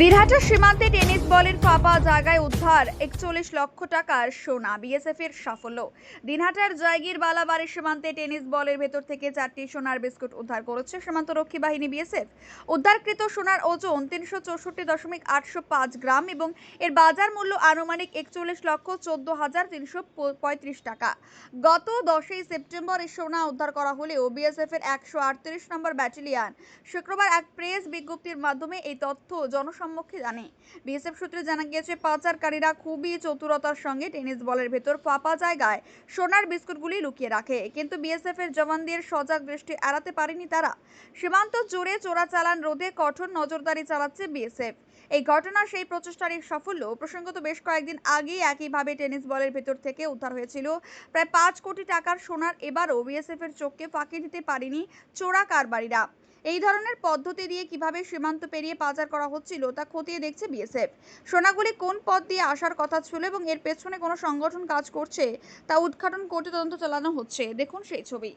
দিনহাটা সীমান্তে টেনিস বলের ফাঁপা জায়গায় উদ্ধার একচল্লিশ লক্ষ টাকার সোনা বিএসএফ এর সাফল্য। দিনহাটার জয়গির বালাবাড়ি সীমান্তে টেনিস বলের ভেতর থেকে চারটি সোনার বিস্কুট উদ্ধার করেছে সীমান্ত রক্ষী বাহিনী বিএসএফ। উদ্ধারকৃত সোনার ওজন তিনশো চৌষট্টি দশমিক আটশো পাঁচ গ্রাম এবং এর বাজার মূল্য আনুমানিক একচল্লিশ লক্ষ চোদ্দ হাজার তিনশো পঁয়ত্রিশ টাকা। গত দশই সেপ্টেম্বর এই সোনা উদ্ধার করা হলেও বিএসএফ এর একশো আটত্রিশ নম্বর ব্যাটালিয়ান শুক্রবার এক প্রেস বিজ্ঞপ্তির মাধ্যমে এই তথ্য জনসম্মুখে জানে। বিএসএফ সূত্রে জানা গিয়েছে, পাচারকারীরা খুবই চতুরতার সঙ্গে টেনিস বলের ভেতর ফাঁপা জায়গায় সোনার বিস্কুটগুলি লুকিয়ে রাখে। কিন্তু বিএসএফ এর জওয়ানদের সজাগ দৃষ্টি এড়াতে পারেনি তারা। সীমান্ত জুড়ে চোরাচালান রোধে কঠোর নজরদারি চালাচ্ছে বিএসএফ। এই ঘটনা সেই প্রচেষ্টারই সাফল্য। প্রসঙ্গত, বেশ কয়েকদিন আগেই একইভাবে টেনিস বলের ভেতর থেকে উদ্ধার হয়েছিল। প্রায় পাঁচ কোটি টাকার সোনার এবারও বিএসএফ এর চোখকে ফাঁকি দিতে পারেনি চোরা কারবারিরা এই ধরনের পদ্ধতি দিয়ে কীভাবে সীমান্ত পেরিয়ে পাচার করা হচ্ছিল তা খতিয়ে দেখছে বিএসএফ। সোনাগুলি কোন পথ দিয়ে আসার কথা ছিল এবং এর পেছনে কোনো সংগঠন কাজ করছে তা উদ্ঘাটন করতে তদন্ত চালানো হচ্ছে। দেখুন সেই ছবি।